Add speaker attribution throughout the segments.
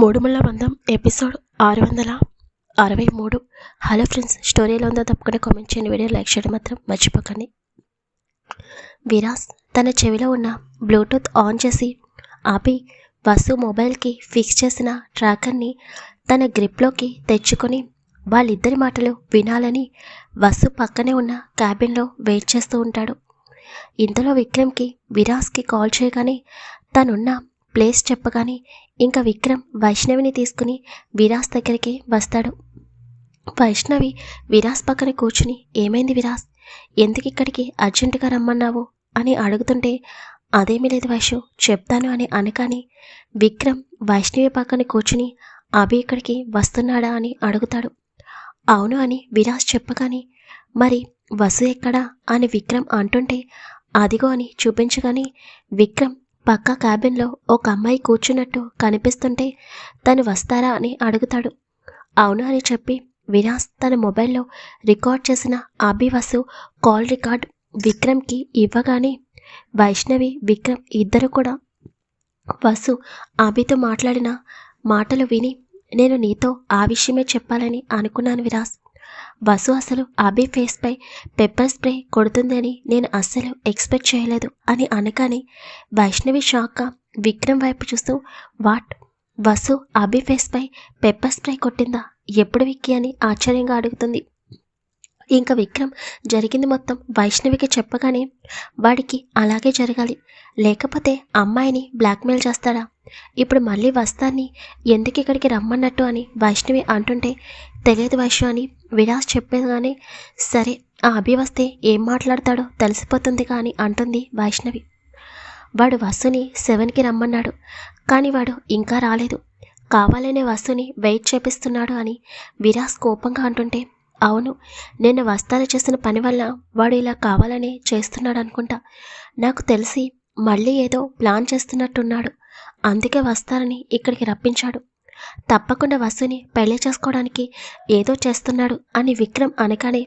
Speaker 1: మూడుముళ్ళ బంధం ఎపిసోడ్ ఆరు వందల అరవై మూడు. హలో ఫ్రెండ్స్ స్టోరీలో ఉందో తప్పకుండా కామెంట్ చేయండి. వీడియో లైక్ చేయడం మాత్రం మర్చిపోకండి. విరాస్ తన చెవిలో ఉన్న బ్లూటూత్ ఆన్ చేసి ఆపి వసు మొబైల్కి ఫిక్స్ చేసిన ట్రాకర్ని తన గ్రిప్లోకి తెచ్చుకొని వాళ్ళిద్దరి మాటలు వినాలని వసు పక్కనే ఉన్న క్యాబిన్లో వెయిట్ చేస్తూ ఉంటాడు. ఇంతలో విక్రమ్కి విరాస్కి కాల్ చేయగానే తనున్న ప్లేస్ చెప్పగానే ఇంకా విక్రమ్ వైష్ణవిని తీసుకుని విరాస్ దగ్గరికి వస్తాడు. వైష్ణవి విరాస్ పక్కన కూర్చుని ఏమైంది విరాస్? ఎందుకు ఇక్కడికి అర్జెంటుగా రమ్మన్నావు? అని అడుగుతుంటే అదేమీ లేదు వైషు చెప్తాను అని అనకాని విక్రమ్ వైష్ణవి పక్కన కూర్చుని అభి ఇక్కడికి వస్తున్నాడా? అని అడుగుతాడు. అవును అని విరాస్ చెప్పగానే మరి వసు ఎక్కడా? అని విక్రమ్ అంటుంటే అదిగో అని చూపించగాని విక్రమ్ పక్క క్యాబిన్లో ఒక అమ్మాయి కూర్చున్నట్టు కనిపిస్తుంటే తను వస్తారా అని అడుగుతాడు. అవును అని చెప్పి విరాస్ తన మొబైల్లో రికార్డ్ చేసిన అభివసు కాల్ రికార్డ్ విక్రమ్కి ఇవ్వగానే వైష్ణవి విక్రమ్ ఇద్దరు కూడా వసు అభితో మాట్లాడిన మాటలు విని నేను నీతో ఆ విషయమే చెప్పాలని అనుకున్నాను విరాస్. వసు అసలు అభి ఫేస్పై పెప్పర్ స్ప్రే కొడుతుందని నేను అస్సలు ఎక్స్పెక్ట్ చేయలేదు అని అనగానే వైష్ణవి షాక్గా విక్రమ్ వైపు చూస్తూ వాట్? వసు అభి ఫేస్పై పెప్పర్ స్ప్రే కొట్టిందా? ఎప్పుడు విక్కి? అని ఆశ్చర్యంగా అడుగుతుంది. ఇంకా విక్రమ్ జరిగింది మొత్తం వైష్ణవికి చెప్పగానే వాడికి అలాగే జరగాలి. లేకపోతే అమ్మాయిని బ్లాక్మెయిల్ చేస్తాడా? ఇప్పుడు మళ్ళీ వస్తాన్ని ఎందుకు ఇక్కడికి రమ్మన్నట్టు అని వైష్ణవి అంటుంటే తెలియదు వైష్ణు విలాస్ విరాస్ చెప్పేగానే సరే ఆ అభి వస్తే ఏం మాట్లాడతాడో తెలిసిపోతుంది కానీ అంటుంది వైష్ణవి. వాడు వసుని సెవెన్కి రమ్మన్నాడు కానీ వాడు ఇంకా రాలేదు. కావాలనే వస్తుని వెయిట్ చేపిస్తున్నాడు అని విరాస్ కోపంగా అంటుంటే అవును నిన్న వస్తాలు చేసిన పని వల్ల వాడు ఇలా కావాలనే చేస్తున్నాడు అనుకుంటా నాకు తెలిసి మళ్ళీ ఏదో ప్లాన్ చేస్తున్నట్టున్నాడు. అందుకే వస్తారని ఇక్కడికి రప్పించాడు. తప్పకుండా వసుని పెళ్ళి చేసుకోవడానికి ఏదో చేస్తున్నాడు అని విక్రమ్ అనగానే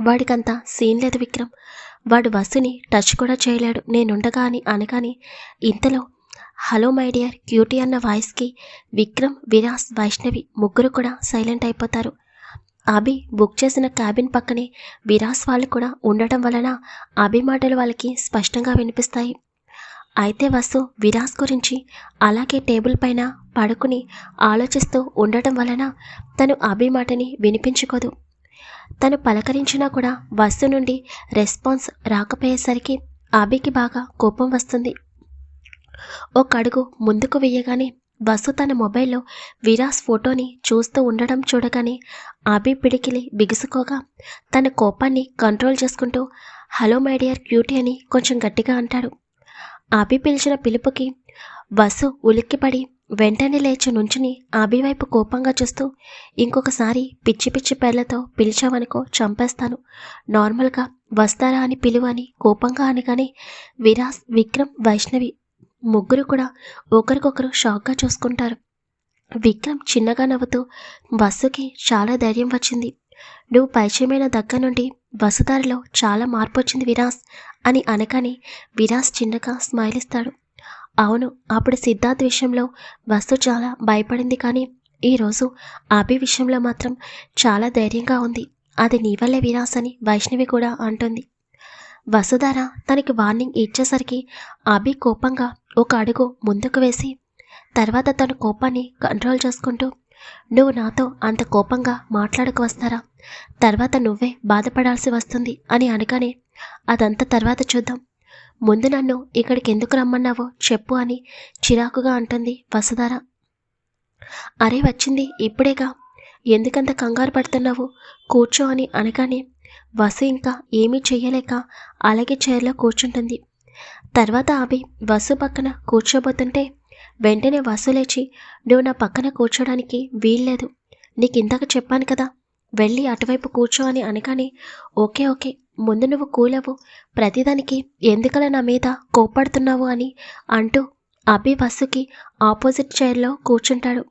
Speaker 1: వాడికంత సీన్ లేదు విక్రమ్. వాడు వసుని టచ్ కూడా చేయలేడు. నేనుండగా అని అనగానే ఇంతలో హలో మై డియర్ క్యూటీ అన్న వాయిస్కి విక్రమ్ విరాస్ వైష్ణవి ముగ్గురు కూడా సైలెంట్ అయిపోతారు. అభి బుక్ చేసిన క్యాబిన్ పక్కనే విరాస్ వాళ్ళు కూడా ఉండటం వలన అభి మాటలు వాళ్ళకి స్పష్టంగా వినిపిస్తాయి. అయితే వసు విరాస్ గురించి అలాగే టేబుల్ పైన పడుకుని ఆలోచిస్తూ ఉండటం వలన తను అభి మాటని వినిపించుకోదు. తను పలకరించినా కూడా వసు నుండి రెస్పాన్స్ రాకపోయేసరికి అభికి బాగా కోపం వస్తుంది. ఒక అడుగు ముందుకు వెయ్యగానే వసు తన మొబైల్లో విరాస్ ఫోటోని చూస్తూ ఉండడం చూడగానే అభి పిడికిలి బిగుసుకోగా తన కోపాన్ని కంట్రోల్ చేసుకుంటూ హలో మై డియర్ క్యూటీ అని కొంచెం గట్టిగా అంటాడు. ఆబి పిలిచిన పిలుపుకి వసు ఉలిక్కిపడి వెంటనే లేచి నుంచుని ఆబివైపు వైపు కోపంగా చూస్తూ ఇంకొకసారి పిచ్చి పిచ్చి పేర్లతో పిలిచావనుకో చంపేస్తాను. నార్మల్గా వస్తారా అని పిలువని అని కోపంగా అనగానే విరాస్ విక్రమ్ వైష్ణవి ముగ్గురు కూడా ఒకరికొకరు షాక్గా చూసుకుంటారు. విక్రమ్ చిన్నగా నవ్వుతూ బస్సుకి చాలా ధైర్యం వచ్చింది. నువ్వు పరిచయమైన దగ్గర నుండి బస్సుదారిలో చాలా మార్పు వచ్చింది విరాస్ అని అనగానే విరాస్ చిన్నగా స్మైల్ ఇస్తాడు అవును అప్పుడు సిద్ధార్థ్ విషయంలో బస్సు చాలా భయపడింది కానీ ఈరోజు అభి విషయంలో మాత్రం చాలా ధైర్యంగా ఉంది. అది నీ వల్లే విరాస్ అని వైష్ణవి కూడా అంటుంది. వసుధార తనకి వార్నింగ్ ఇచ్చేసరికి అభి కోపంగా ఒక అడుగు ముందుకు వేసి తర్వాత తన కోపాన్ని కంట్రోల్ చేసుకుంటూ నువ్వు నాతో అంత కోపంగా మాట్లాడకు వస్తారా? తర్వాత నువ్వే బాధపడాల్సి వస్తుంది అని అనగానే అదంతా తర్వాత చూద్దాం. ముందు నన్ను ఇక్కడికి ఎందుకు రమ్మన్నావో చెప్పు అని చిరాకుగా అంటుంది వసుధార. అరే వచ్చింది ఇప్పుడేగా. ఎందుకంత కంగారు పడుతున్నావు? కూర్చో అని అనగానే వసు ఇంకా ఏమీ చెయ్యలేక అలాగే చైర్లో కూర్చుంటుంది. తర్వాత అభి వసు పక్కన కూర్చోబోతుంటే వెంటనే వసు లేచి నువ్వు నా పక్కన కూర్చోడానికి వీల్లేదు. నీకు ఇందాక చెప్పాను కదా వెళ్ళి అటువైపు కూర్చో అని అనగానే ఓకే ఓకే ముందు నువ్వు కూలవు ప్రతిదానికి ఎందుకలా నా మీద కోప్పడుతున్నావు? అని అంటూ అభి వసుకి ఆపోజిట్ చైర్లో కూర్చుంటాడు.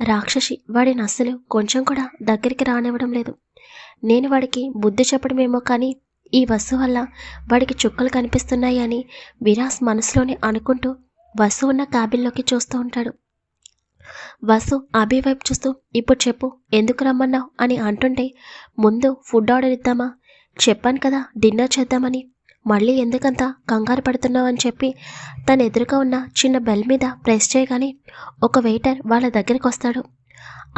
Speaker 1: రాక్షసి వాడిని అస్సలు కొంచెం కూడా దగ్గరికి రానివ్వడం లేదు. నేను వాడికి బుద్ధి చెప్పడమేమో కానీ ఈ వసు వల్ల వాడికి చుక్కలు కనిపిస్తున్నాయి అని విరాస్ మనసులోనే అనుకుంటూ వసు ఉన్న క్యాబిన్లోకి చూస్తూ ఉంటాడు. వసు అభి వైపు చూస్తూ ఇప్పుడు చెప్పు ఎందుకు రమ్మన్నావు? అని అంటుంటే ముందు ఫుడ్ ఆర్డర్ ఇద్దామా? చెప్పాను కదా డిన్నర్ చేద్దామని. మళ్ళీ ఎందుకంత కంగారు పడుతున్నావు? అని చెప్పి తన ఎదురుగా ఉన్న చిన్న బెల్ మీద ప్రెస్ చేయగానే ఒక వెయిటర్ వాళ్ళ దగ్గరికి వస్తాడు.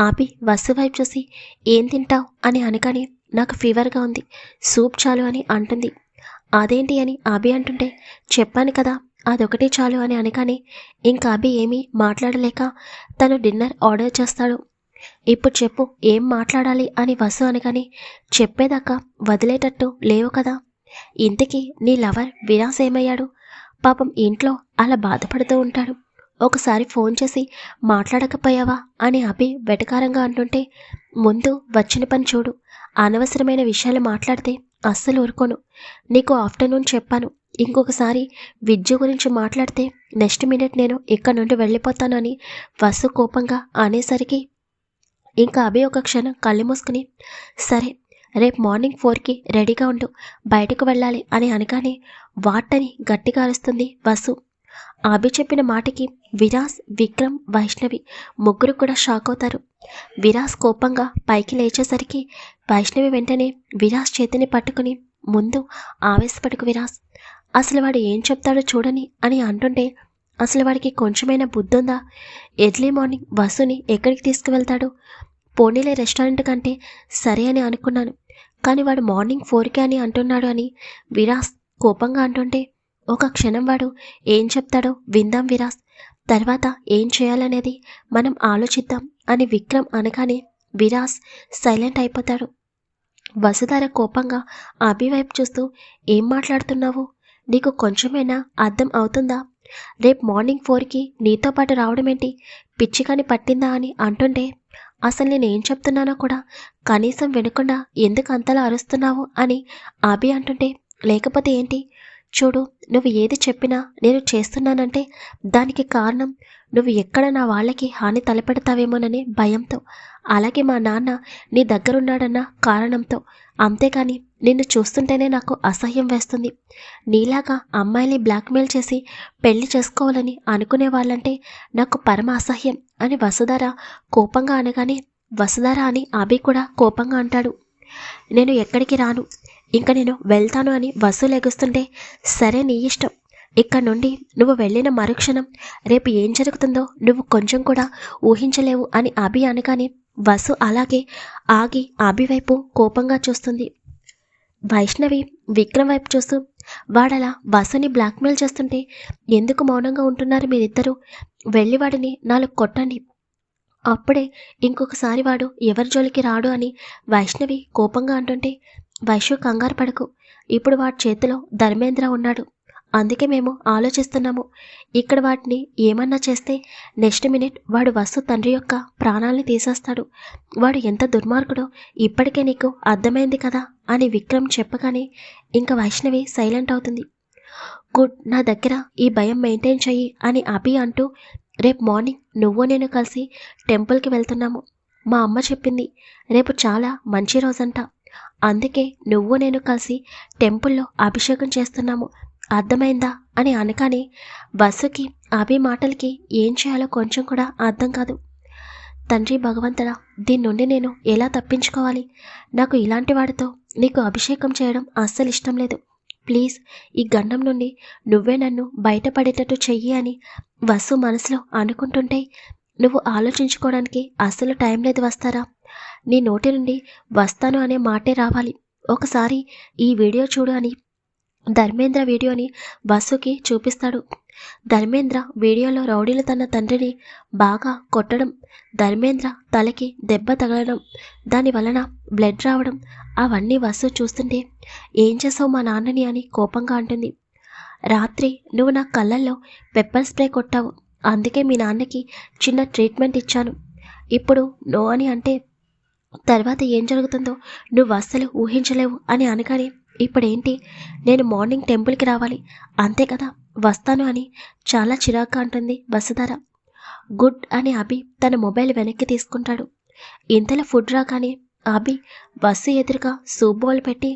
Speaker 1: ఆపి వసు వైపు చూసి ఏం తింటావు? అని అనగానే నాకు ఫీవర్గా ఉంది సూప్ చాలు అని అంటుంది. అదేంటి? అని ఆబి అంటుంటే చెప్పాను కదా అదొకటి చాలు అని అనగానే ఇంకా అభి ఏమీ మాట్లాడలేక తను డిన్నర్ ఆర్డర్ చేస్తాడు. ఇప్పుడు చెప్పు ఏం మాట్లాడాలి అని వసు అనగానే చెప్పేదాకా వదిలేటట్టు లేవు కదా. ఇంతకీ నీ లవర్ విరాస్ ఏమయ్యాడు? పాపం ఇంట్లో అలా బాధపడుతూ ఉంటాడు. ఒకసారి ఫోన్ చేసి మాట్లాడకపోయావా అని అభి వెటకారంగా అంటుంటే ముందు వచ్చిన పని చూడు. అనవసరమైన విషయాలు మాట్లాడితే అస్సలు ఊరుకోను. నీకు ఆఫ్టర్నూన్ చెప్పాను. ఇంకొకసారి విద్య గురించి మాట్లాడితే నెక్స్ట్ మినిట్ నేను ఇక్కడ నుండి వెళ్ళిపోతానని వసు కోపంగా అనేసరికి ఇంకా అభి ఒక క్షణం కళ్ళు మూసుకుని సరే రేపు మార్నింగ్ ఫోర్కి రెడీగా ఉండు బయటకు వెళ్ళాలి అని అనగానే వాటని గట్టిగా అరుస్తుంది వసు. అభి చెప్పిన మాటకి విరాస్ విక్రమ్ వైష్ణవి ముగ్గురు కూడా షాక్ అవుతారు. విరాస్ కోపంగా పైకి లేచేసరికి వైష్ణవి వెంటనే విరాస్ చేతిని పట్టుకుని ముందు ఆవేశపడుకు విరాస్. అసలు వాడు ఏం చెప్తాడో చూడని అని అంటుంటే అసలు వాడికి కొంచెమైనా బుద్ధుందా? ఎర్లీ మార్నింగ్ బస్సుని ఎక్కడికి తీసుకువెళ్తాడు? పోనీలే రెస్టారెంట్ కంటే సరే అని అనుకున్నాను. కానీ వాడు మార్నింగ్ ఫోర్కే అని అంటున్నాడు అని విరాస్ కోపంగా అంటుంటే ఒక క్షణం వాడు ఏం చెప్తాడో విందాం విరాస్. తర్వాత ఏం చేయాలనేది మనం ఆలోచిద్దాం అని విక్రమ్ అనగానే విరాస్ సైలెంట్ అయిపోతాడు. వసుధార కోపంగా అభివైపు చూస్తూ ఏం మాట్లాడుతున్నావు? నీకు కొంచెమైనా అర్థం అవుతుందా? రేపు మార్నింగ్ ఫోర్కి నీతో పాటు రావడం ఏంటి పిచ్చికాని పట్టిందా అని అంటుంటే అసలు నేను ఏం చెప్తున్నానో కూడా కనీసం వినకుండా ఎందుకు అంతలా అరుస్తున్నావు అని అభి అంటుంటే లేకపోతే ఏంటి? చూడు నువ్వు ఏది చెప్పినా నేను చేస్తున్నానంటే దానికి కారణం నువ్వు ఎక్కడ నా వాళ్ళకి హాని తలపెడతావేమోననే భయంతో. అలాగే మా నాన్న నీ దగ్గరున్నాడన్న కారణంతో. అంతేకాని నిన్ను చూస్తుంటేనే నాకు అసహ్యం వేస్తుంది. నీలాగా అమ్మాయిని బ్లాక్మెయిల్ చేసి పెళ్ళి చేసుకోవాలని అనుకునే వాళ్ళంటే నాకు పరమ అసహ్యం అని వసుధార కోపంగా అనగానే వసుధార అని అభి కూడా కోపంగా అంటాడు. నేను ఎక్కడికి రాను? ఇంకా నేను వెళ్తాను అని వసు లెగుస్తుంటే సరే నీ ఇష్టం. ఇక్కడ నుండి నువ్వు వెళ్ళిన మరుక్షణం రేపు ఏం జరుగుతుందో నువ్వు కొంచెం కూడా ఊహించలేవు అని అభి అనగానే వసు అలాగే ఆగి అభి వైపు కోపంగా చూస్తుంది. వైష్ణవి విక్రమ్ వైపు చూస్తూ వాడలా వసుని బ్లాక్మెయిల్ చేస్తుంటే ఎందుకు మౌనంగా ఉంటున్నారు మీరిద్దరూ? వెళ్ళి వాడిని నాలుగు కొట్టండి. అప్పుడే ఇంకొకసారి వాడు ఎవరి జోలికి రాడు అని వైష్ణవి కోపంగా అంటుంటే వైశ్యు కంగారు పడకు. ఇప్పుడు వాడి చేతిలో ధర్మేంద్ర ఉన్నాడు. అందుకే మేము ఆలోచిస్తున్నాము. ఇక్కడ వాటిని ఏమన్నా చేస్తే నెక్స్ట్ మినిట్ వాడు వస్తు తండ్రి యొక్క ప్రాణాల్ని తీసేస్తాడు. వాడు ఎంత దుర్మార్గుడో ఇప్పటికే నీకు అర్థమైంది కదా అని విక్రమ్ చెప్పగానే ఇంకా వైష్ణవి సైలెంట్ అవుతుంది. గుడ్ నా దగ్గర ఈ భయం మెయింటైన్ చెయ్యి అని అభి అంటూ రేపు మార్నింగ్ నువ్వు నేను కలిసి టెంపుల్కి వెళ్తున్నాము. మా అమ్మ చెప్పింది. రేపు చాలా మంచి రోజంట. అందుకే నువ్వు నేను కలిసి టెంపుల్లో అభిషేకం చేస్తున్నాము. అర్థమైందా? అని అనగానే బస్సుకి అభి మాటలకి ఏం చేయాలో కొంచెం కూడా అర్థం కాదు. తండ్రి భగవంతుడా దీని నుండి నేను ఎలా తప్పించుకోవాలి? నాకు ఇలాంటి వాడితో నీకు అభిషేకం చేయడం అస్సలు ఇష్టం లేదు. ప్లీజ్ ఈ గండం నుండి నువ్వే నన్ను బయటపడేటట్టు చెయ్యి అని వసు మనసులో అనుకుంటుంటే నువ్వు ఆలోచించుకోవడానికి అస్సలు టైం లేదు వస్తారా? నీ నోటి నుండి వస్తాను అనే మాటే రావాలి. ఒకసారి ఈ వీడియో చూడు అని ధర్మేంద్ర వీడియోని బస్సుకి చూపిస్తాడు. ధర్మేంద్ర వీడియోలో రౌడీలు తన తండ్రిని బాగా కొట్టడం ధర్మేంద్ర తలకి దెబ్బ తగలడం దాని వలన బ్లడ్ రావడం అవన్నీ వసు చూస్తుంటే ఏం చేసావు మా నాన్నని అని కోపంగా అంటుంది. రాత్రి నువ్వు నా కళ్ళల్లో పెప్పర్ స్ప్రే కొట్టావు అందుకే మీ నాన్నకి చిన్న ట్రీట్మెంట్ ఇచ్చాను. ఇప్పుడు నో అని అంటే తర్వాత ఏం జరుగుతుందో నువ్వు అస్సలు ఊహించలేవు అని అనగానే ఇప్పుడేంటి? నేను మార్నింగ్ టెంపుల్కి రావాలి. అంతే కదా వస్తాను అని చాలా చిరాగ్గా అంటుంది వసుధార. గుడ్ అని అభి తన మొబైల్ వెనక్కి తీసుకుంటాడు. ఇంతలో ఫుడ్ రాగానే అభి బస్సు ఎదురుగా సూప్ బౌల్ పెట్టి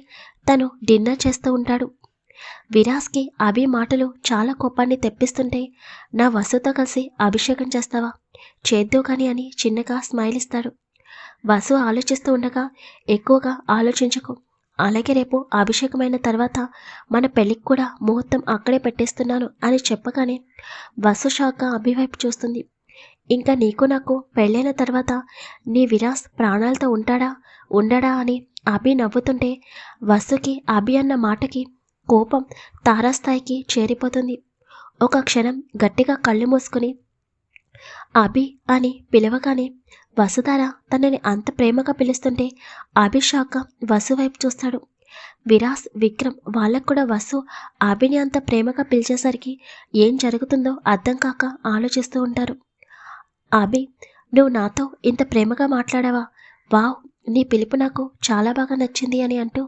Speaker 1: తను డిన్నర్ చేస్తూ ఉంటాడు. విరాస్కి అభి మాటలు చాలా కోపాన్ని తెప్పిస్తుంటే నా వసుతో కలిసి అభిషేకం చేస్తావా? చేద్దు కానీ అని చిన్నగా స్మైల్ ఇస్తాడు వసు ఆలోచిస్తూ ఉండగా ఎక్కువగా ఆలోచించకు. అలాగే రేపు అభిషేకమైన తర్వాత మన పెళ్ళికి కూడా ముహూర్తం అక్కడే పెట్టేస్తున్నాను అని చెప్పగానే వసు శాఖ అభివైపు చూస్తుంది. ఇంకా నీకు నాకు పెళ్ళైన తర్వాత నీ విరాస్ ప్రాణాలతో ఉంటాడా ఉండడా అని అభి నవ్వుతుంటే వసుకి అభి అన్న మాటకి కోపం తారాస్థాయికి చేరిపోతుంది. ఒక క్షణం గట్టిగా కళ్ళు మూసుకుని అభి అని పిలవగానే వసుధార తనని అంత ప్రేమగా పిలుస్తుంటే అభిషాక వసు వైపు చూస్తాడు. విరాస్ విక్రమ్ వాళ్ళకు కూడా వసు అభిని అంత ప్రేమగా పిలిచేసరికి ఏం జరుగుతుందో అర్థం కాక ఆలోచిస్తూ ఉంటారు. అభి నువ్వు నాతో ఇంత ప్రేమగా మాట్లాడావా? వావ్ నీ పిలుపు నాకు చాలా బాగా నచ్చింది అని అంటూ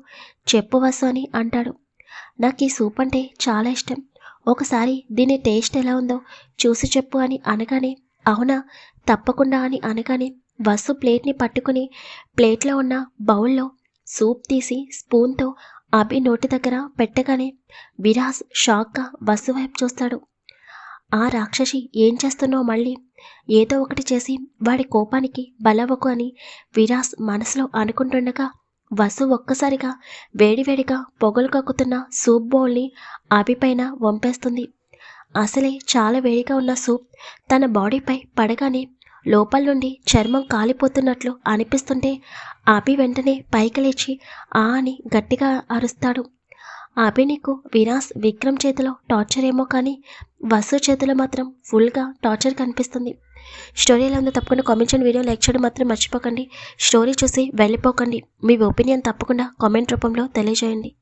Speaker 1: చెప్పు వసు అని అంటాడు. నాకు ఈ సూప్ అంటే చాలా ఇష్టం. ఒకసారి దీని టేస్ట్ ఎలా ఉందో చూసి చెప్పు అని అనగానే అవునా? తప్పకుండా అని అనగానే వసు ప్లేట్ని పట్టుకుని ప్లేట్లో ఉన్న బౌల్లో సూప్ తీసి స్పూన్తో అభి నోటి దగ్గర పెట్టగానే విరాస్ షాక్గా వసు వైపు చూస్తాడు. ఆ రాక్షసి ఏం చేస్తున్నావు మళ్ళీ ఏదో ఒకటి చేసి వాడి కోపానికి బలవకు అని విరాస్ మనసులో అనుకుంటుండగా వసు ఒక్కసారిగా వేడివేడిగా పొగలు కక్కుతున్న సూప్ బౌల్ని అభిపైన వంపేస్తుంది. అసలే చాలా వేడిగా ఉన్న సూప్ తన బాడీపై పడగానే లోపల నుండి చర్మం కాలిపోతున్నట్లు అనిపిస్తుంటే అభి వెంటనే పైకి లేచి ఆ అని గట్టిగా అరుస్తాడు. అభి నీకు వినాస్ విక్రమ్ చేతిలో టార్చర్ ఏమో కానీ వసు చేతిలో మాత్రం ఫుల్గా టార్చర్ కనిపిస్తుంది. స్టోరీ ఎలా ఉందో తప్పకుండా కామెంట్ చేయండి. వీడియో లైక్ చేయడం మాత్రం మర్చిపోకండి. స్టోరీ చూసి వెళ్ళిపోకండి. మీ ఒపీనియన్ తప్పకుండా కామెంట్ రూపంలో తెలియజేయండి.